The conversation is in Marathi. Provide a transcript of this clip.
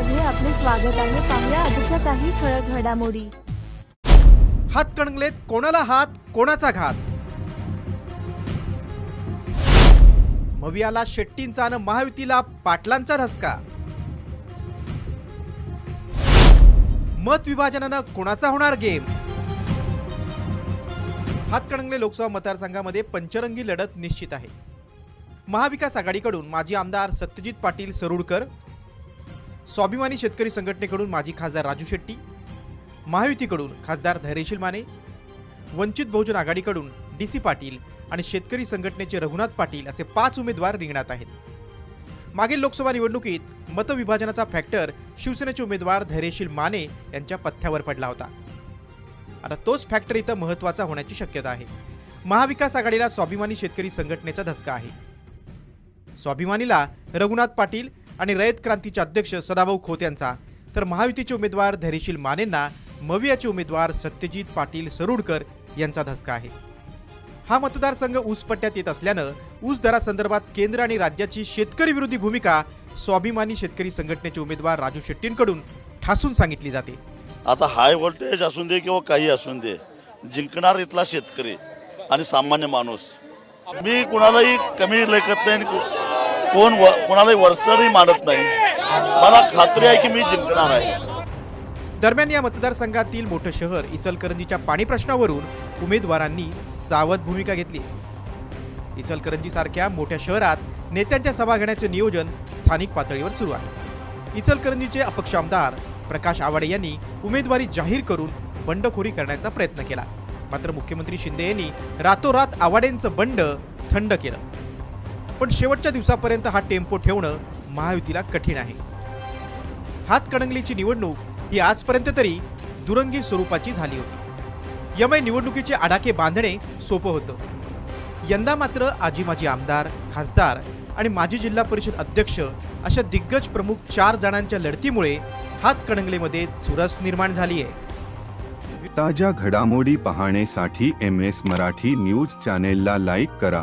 मध्ये आपले स्वागत आहे. पाहुया आजच्या काही ठळक घडामोडी. हात कणगलेत कोणाला हात कोणाचा घात? मवियाला शेट्टींचा आणि महायुतीला पाटलांचा धसका. मत विभाजनानं कोणाचा होणार गेम? हातकणंगले लोकसभा मतदारसंघामध्ये पंचरंगी लढत निश्चित आहे. महाविकास आघाडीकडून माजी आमदार सत्यजित पाटील सरुडकर स्वाभिमानी शेतकरी संघटनेकडून माजी खासदार राजू शेट्टी महायुतीकडून खासदार धैर्यशील माने वंचित बहुजन आघाडीकडून डी सी पाटील आणि शेतकरी संघटनेचे रघुनाथ पाटील असे पाच उमेदवार रिंगणात आहेत. मागील लोकसभा निवडणुकीत मतविभाजनाचा फॅक्टर शिवसेनेचे उमेदवार धैर्यशील माने यांच्या पथ्यावर पडला होता. आता तोच फॅक्टर इथं महत्त्वाचा होण्याची शक्यता आहे. महाविकास आघाडीला स्वाभिमानी शेतकरी संघटनेचा धसका आहे. स्वाभिमानीला रघुनाथ पाटील आणि रयत क्रांतीचे अध्यक्ष सदाभाऊ खोत यांचा. तर महायुतीचे उमेदवार धैर्यशील मानेंना मवियाचे उमेदवार सत्यजित पाटील सरुडकर यांचा धसका आहे. हा मतदारसंघ ऊस पट्ट्यात येत असल्यानं ऊस दरासंदर्भात केंद्र आणि राज्याची शेतकरी विरोधी भूमिका स्वाभिमानी शेतकरी संघटनेचे उमेदवार राजू शेट्टींकडून ठासून सांगितली जाते. आता हाय व्होल्टेज असून दे किंवा काही असून दे जिंकणार इथला शेतकरी आणि सामान्य माणूस. मी कुणालाही कमी लेखत नाही कोण व कोणालाही वरसरही मानत नाही. मला खात्री आहे की मी जिंकणार आहे. दरम्यान या मतदारसंघातील मोठं शहर इचलकरंजीच्या पाणी प्रश्नावरून उमेदवारांनी सावध भूमिका घेतली. इचलकरंजी सारख्या मोठ्या शहरात नेत्यांच्या सभा घेण्याचे नियोजन स्थानिक पातळीवर सुरू आहे. इचलकरंजीचे अपक्ष आमदार प्रकाश आवाडे यांनी उमेदवारी जाहीर करून बंडखोरी करण्याचा प्रयत्न केला. मात्र मुख्यमंत्री शिंदे यांनी रातोरात आवाडेंचं बंड थंड केलं. पण शेवटच्या दिवसापर्यंत हा टेम्पो ठेवणं महायुतीला कठीण आहे. हातकणंगलीची निवडणूक ही आजपर्यंत तरी दुरंगी स्वरूपाची झाली होती. यामुळे निवडणुकीचे आडाखे बांधणे सोपं होतं. यंदा मात्र आजी माजी आमदार खासदार आणि माजी जिल्हा परिषद अध्यक्ष अशा दिग्गज प्रमुख चार जणांच्या लढतीमुळे हातकणंगलेमध्ये चुरस निर्माण झाली आहे ताज्या घडामोडी पाहण्यासाठी एम एस मराठी न्यूज चॅनेलला लाईक करा.